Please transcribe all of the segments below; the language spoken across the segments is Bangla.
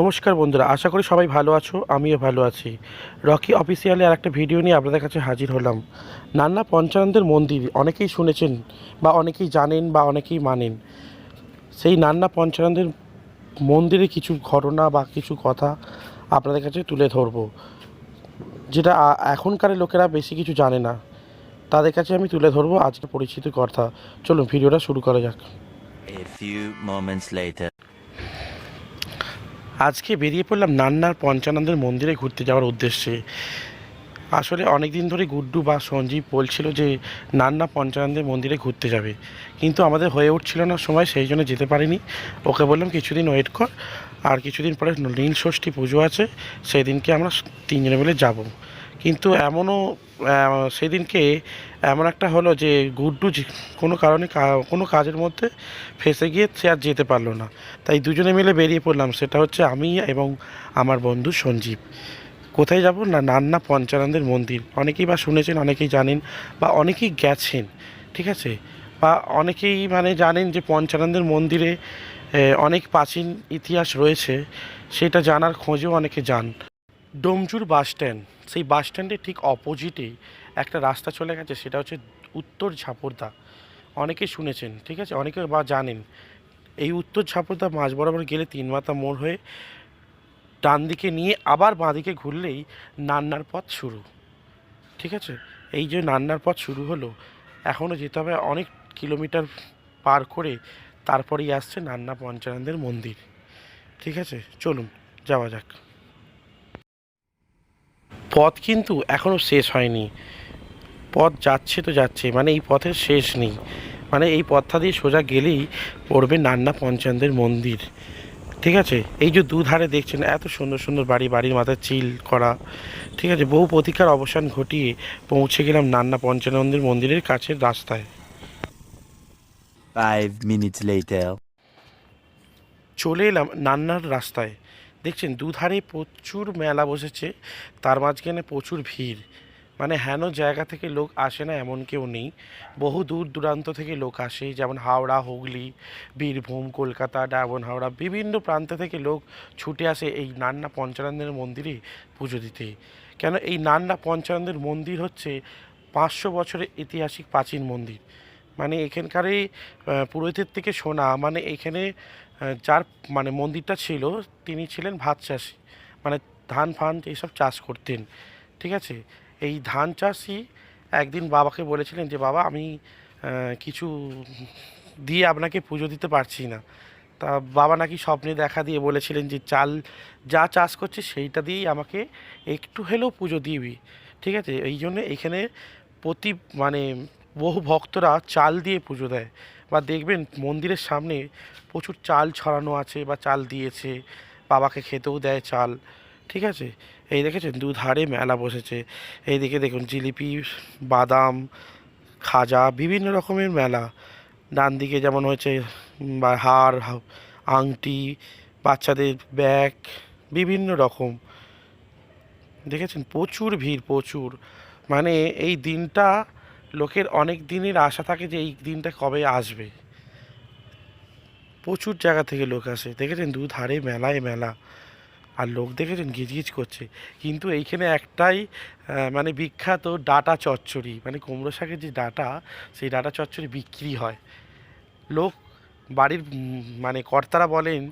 নমস্কার বন্ধুরা, আশা করি সবাই ভালো আছো, আমিও ভালো আছি। রকি অফিসিয়ালে আর একটা ভিডিও নিয়ে আপনাদের কাছে হাজির হলাম। নান্না পঞ্চানন্দের মন্দির, অনেকেই শুনেছেন বা অনেকেই জানেন বা অনেকেই মানেন। সেই নান্না পঞ্চানন্দের মন্দিরে কিছু ঘটনা বা কিছু কথা আপনাদের কাছে তুলে ধরবো, যেটা এখনকার লোকেরা বেশি কিছু জানে না। তাদের কাছে আমি তুলে ধরবো আজকে পরিচিত কথা। চলুন ভিডিওটা শুরু করা যাক। A few moments later. আজকে বেরিয়ে পড়লাম নান্নার পঞ্চানন্দের মন্দিরে ঘুরতে যাওয়ার উদ্দেশ্যে। আসলে অনেক দিন ধরে গুড্ডু বা সঞ্জীব বলছিল যে, নান্না পঞ্চানন্দের মন্দিরে ঘুরতে যাবে। কিন্তু আমাদের হয়ে উঠছিল না সময়, সেই জন্য যেতে পারিনি। ওকে বললাম, কিছুদিন ওয়েট কর, আর কিছুদিন পরে নীল ষষ্ঠী পুজো আছে সেই দিনকে আমরা তিনজনে মিলে যাব। কিন্তু এমনও সেদিনকে এমন একটা হলো যে গুড্ডু কোনো কারণে কোনো কাজের মধ্যে ফেসে গিয়ে সে আর যেতে পারল না। তাই দুজনে মিলে বেরিয়ে পড়লাম। সেটা হচ্ছে আমি এবং আমার বন্ধু সঞ্জীব। কোথায় যাব না নান্না পঞ্চানন্দের মন্দির? অনেকেই বা শুনেছেন, অনেকেই জানেন বা অনেকেই গেছেন, ঠিক আছে? বা অনেকেই মানে জানেন যে পঞ্চানন্দের মন্দিরে অনেক প্রাচীন ইতিহাস রয়েছে। সেটা জানার খোঁজেও অনেকে যান। Domjur bus stand. সেই বাস স্ট্যান্ডের ঠিক অপোজিটেই একটা রাস্তা চলে গেছে, সেটা হচ্ছে উত্তর ঝাপড়দা অনেকে শুনেছেন, ঠিক আছে? অনেকে বা জানেন। এই উত্তর ঝাপড়দা মাঝ বরাবর গেলে তিন মাথা মোড় হয়ে ডান দিকে নিয়ে আবার বাঁ দিকে ঘুরলেই নান্নার পথ শুরু। ঠিক আছে? এই যে নান্নার পথ শুরু হলো, এখনও যেতে হবে অনেক কিলোমিটার পার করে তারপরেই আসছে নান্না পঞ্চানন্দের মন্দির। ঠিক আছে? চলুন, যাওয়া যাক। পথ কিন্তু এখনও শেষ হয়নি। পথ যাচ্ছে তো যাচ্ছে মানে এই পথের শেষ নেই। মানে এই পথটা দিয়ে সোজা গেলেই পড়বে নান্না পঞ্চানন্দের মন্দির। ঠিক আছে? এই যে দুধারে দেখছেন এত সুন্দর সুন্দর বাড়ি বাড়ির মাথায় চিল করা। ঠিক আছে? বহু প্রতীক্ষার অবসান ঘটিয়ে পৌঁছে গেলাম নান্না পঞ্চানন্দের মন্দিরের কাছের রাস্তায়. চলে এলাম নান্নার রাস্তায়। দেখছেন, দুধারে প্রচুর মেলা বসেছে, তার মাঝখানে প্রচুর ভিড়। মানে হেন জায়গা থেকে লোক আসে না এমন কেউ নেই। বহু দূর দূরান্ত থেকে লোক আসে, যেমন হাওড়া, হুগলি, বীরভূম, কলকাতা ডায়মন হাওড়া, বিভিন্ন প্রান্ত থেকে লোক ছুটে আসে এই নান্না পঞ্চানন্দের মন্দিরে পুজো দিতে। কেন এই নান্না পঞ্চানন্দের মন্দির হচ্ছে পাঁচশো বছরের ঐতিহাসিক প্রাচীন মন্দির। মানে এখানকারই পুরোহিতের থেকে শোনা মানে এখানে যার মানে মন্দিরটা ছিল, তিনি ছিলেন ভাত চাষি। মানে ধান ফান এইসব চাষ করতেন, ঠিক আছে? এই ধান চাষি একদিন বাবাকে বলেছিলেন যে, বাবা, আমি কিছু দিয়ে আপনাকে পুজো দিতে পারছি না। তা বাবা নাকি স্বপ্নে দেখা দিয়ে বলেছিলেন যে, চাল যা চাষ করছে সেইটা দিয়েই আমাকে একটু হলেও পুজো দিবি। ঠিক আছে? এই জন্য এখানে প্রতি মানে বহু ভক্তরা চাল দিয়ে পুজো দেয়। বা দেখবেন মন্দিরের সামনে প্রচুর চাল ছড়ানো আছে বা চাল দিয়েছে, বাবাকে খেতেও দেয় চাল, ঠিক আছে? এই দেখেছেন দুধারে মেলা বসেছে। এইদিকে দেখুন জিলিপি, বাদাম, খাজা, বিভিন্ন রকমের মেলা। ডান দিকে যেমন হয়েছে বা হার আংটি, বাচ্চাদের ব্যাগ, বিভিন্ন রকম। দেখেছেন? প্রচুর ভিড়, প্রচুর। মানে এই দিনটা লোকের অনেক দিনের আশা থাকে যে এই দিনটা কবে আসবে। প্রচুর জায়গা থেকে লোক আসে। দেখেছেন? দুধারে মেলায় মেলা। আর লোক দেখেছেন? গিজগিজ করছে। কিন্তু এইখানে একটাই মানে বিখ্যাত ডাটা চচ্চড়ি মানে কুমড়ো শাকের যে ডাটা, সেই ডাটা চচ্চড়ি বিক্রি হয়। লোক বাড়ির মানে কর্তারা বলেন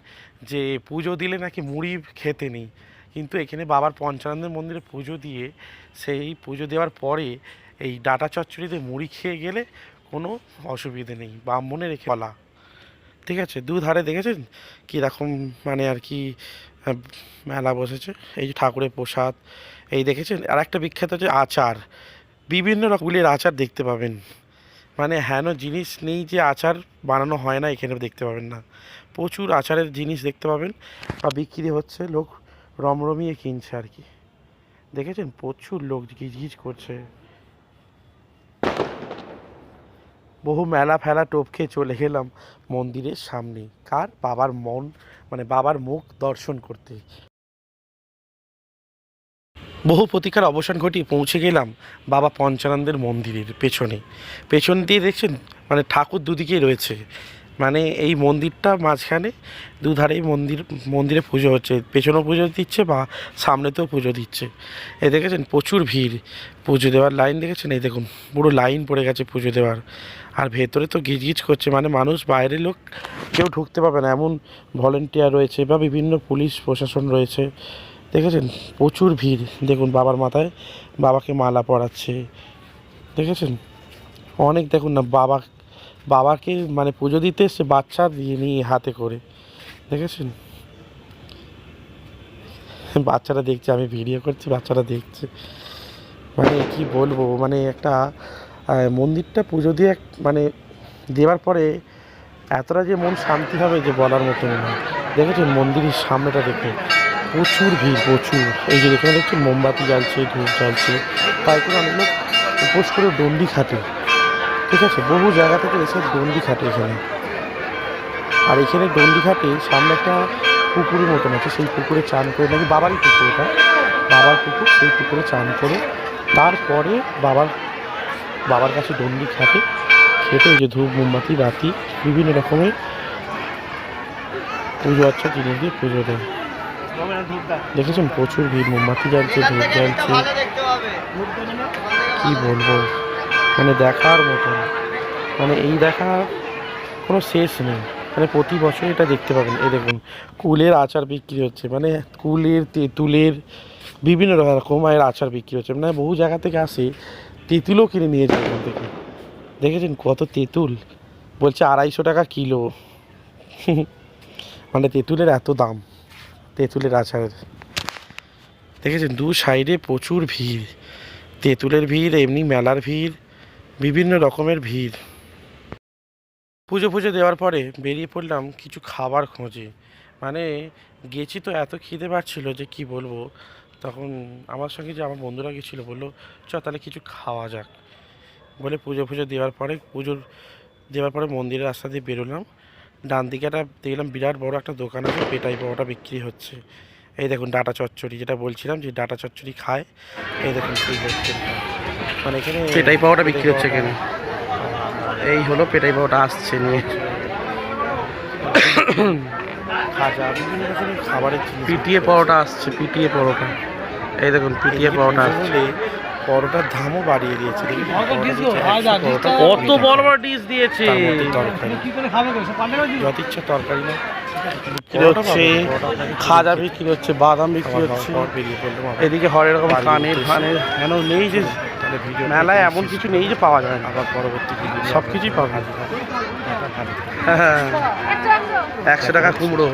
যে পুজো দিলে নাকি মুড়ি খেতে নেই। কিন্তু এখানে বাবার পঞ্চানন্দের মন্দিরে পুজো দিয়ে, সেই পুজো দেওয়ার পরে এই ডাটা চচ্চড়িতে মুড়ি খেয়ে গেলে কোনো অসুবিধে নেই ব্রাহ্মণের রেখে বলা। ঠিক আছে? দুধারে দেখেছেন কীরকম মানে আর কি মেলা বসেছে? এই যে ঠাকুরের প্রসাদ, এই দেখেছেন? আর একটা বিখ্যাত হচ্ছে আচার। বিভিন্ন রকমের আচার দেখতে পাবেন। মানে হেন জিনিস নেই যে আচার বানানো হয় না, এখানে দেখতে পাবেন না। প্রচুর আচারের জিনিস দেখতে পাবেন বা বিক্রি হচ্ছে, লোক রমরমিয়ে কিনছে আর কি। দেখেছেন? প্রচুর লোক গিজগিজ করছে। বহু মেলা ফেলা টোপ খেয়ে চলে গেলাম মন্দিরের সামনে। কার? বাবার মন মানে বাবার মুখ দর্শন করতে। বহু প্রতিকার অবসান ঘটিয়ে পৌঁছে গেলাম বাবা পঞ্চানন্দের মন্দিরের পেছনে। পেছন দিয়ে দেখছেন মানে ঠাকুর দুদিকেই রয়েছে। মানে এই মন্দিরটা মাঝখানে দুধারেই মন্দির, মন্দিরে পুজো হচ্ছে। পেছনেও পুজো দিচ্ছে বা সামনেতেও পুজো দিচ্ছে। এ দেখেছেন প্রচুর ভিড় পুজো দেওয়ার লাইন দেখেছেন? এই দেখুন, পুরো লাইন পড়ে গেছে পুজো দেওয়ার। আর ভেতরে তো গিজগিজ করছে মানে মানুষ, বাইরের লোক কেউ ঢুকতে পারবে না। এমন ভলেন্টিয়ার রয়েছে বা বিভিন্ন পুলিশ, প্রশাসন রয়েছে। দেখেছেন? প্রচুর ভিড়। দেখুন বাবার মাথায় বাবাকে মালা পরাচ্ছে। দেখেছেন? অনেক দেখুন না, বাবা বাবাকে মানে পুজো দিতে এসছে বাচ্চা দিয়ে নিয়ে হাতে করে। দেখেছেন? বাচ্চারা দেখছে, আমি ভিডিও করছি বাচ্চারা দেখছে। মানে কি বলব মানে একটা মন্দিরটা পুজো দিয়ে মানে দেওয়ার পরে এতটা যে মন শান্তি হবে যে বলার মতো নয় দেখেছেন? মন্দিরের সামনেটা দেখে প্রচুর ভিড়, প্রচুর। এই যে এখানে দেখছি মোমবাতি জ্বালছে, ধূপ জ্বালছে। তাই করে অনেক লোক উপোস করে ডন্ডি খাটে। ঠিক আছে, বহু জায়গা থেকে এসে ডন্ডি খাটে এখানে। আর এখানে ডন্ডি ঘাটে সামনে একটা পুকুরের মতন আছে, সেই পুকুরে চান করে নাকি বাবারই পুকুর এটা। বাবার পুকুর, সেই পুকুরে চান করে তারপরে বাবার বাবার কাছে ডন্ডি খাটে। খেতে ওই যে ধূপ, মোমবাতি, বাতি, বিভিন্ন রকমের পুজো আচ্ছা জিনিস দিয়ে পুজো দেয়। দেখেছেন প্রচুর ভিড়, মোমবাতি জ্বালছে, ধূপ জ্বালছে। কি বলব? মানে দেখার মতন। মানে এই দেখা কোনো শেষ নেই। মানে প্রতি বছর এটা দেখতে পাবেন। এই দেখুন, কুলের আচার বিক্রি হচ্ছে। মানে কুলের তেঁতুলের বিভিন্ন রকমের আচার বিক্রি হচ্ছে। মানে বহু জায়গা থেকে আসে, তেঁতুলও কিনে নিয়ে যায় এখান থেকে। দেখেছেন কত তেঁতুল? বলছে আড়াইশো টাকা কিলো। মানে তেঁতুলের এত দাম, তেঁতুলের আচারের। দেখেছেন, দু সাইডে প্রচুর ভিড়। তেঁতুলের ভিড়, এমনি মেলার ভিড়। বিভিন্ন রকমের ভিড়। পুজো পুজো দেওয়ার পরে বেরিয়ে পড়লাম কিছু খাবার খোঁজে। মানে গেছি তো এত খিদে পাচ্ছিল যে কি বলব? তখন আমার সঙ্গে যে আমার বন্ধুরা গেছিল বলল, চ তাহলে কিছু খাওয়া যাক। বলে পুজো পুজো দেওয়ার পরে, পুজোর দেওয়ার পরে মন্দিরের রাস্তা দিয়ে বেরোলাম। ডান দিকে একটা দেখলাম বিরাট বড় একটা দোকান আছে, পেটাই পাওয়াটা বিক্রি হচ্ছে। এই দেখুন ডাটা চচ্চড়ি যেটা বলছিলাম যে ডাটা চচ্চড়ি খায়। এই দেখুন মানে এখানে পেটাই পাওয়াটা বিক্রি হচ্ছে এখানে। এই হলো পেটাই পাওয়াটা আসছে নিয়ে। খাজা বিভিন্ন রকমের খাবারের পিটিএ পাওয়াটা আসছে পিটিয়ে পাওয়াটা এই দেখুন পিটিয়ে পাওয়াটা আসছে। পরোটার দামও বাড়িয়ে দিয়েছে। কত বড় বড় ডিশ দিয়েছে। তরকারি। যত ইচ্ছা তরকারি না বিক্রি হচ্ছে খাজা বিক্রি হচ্ছে বাদাম বিক্রি হচ্ছে। এদিকে হরেক রকম কানের ফানের কেন নেই যে মেলায় এমন কিছু নেই যে পাওয়া যায় না। আবার পরবর্তী সব কিছুই পাবে। থাকবে। হ্যাঁ একশো টাকা কুমড়ো।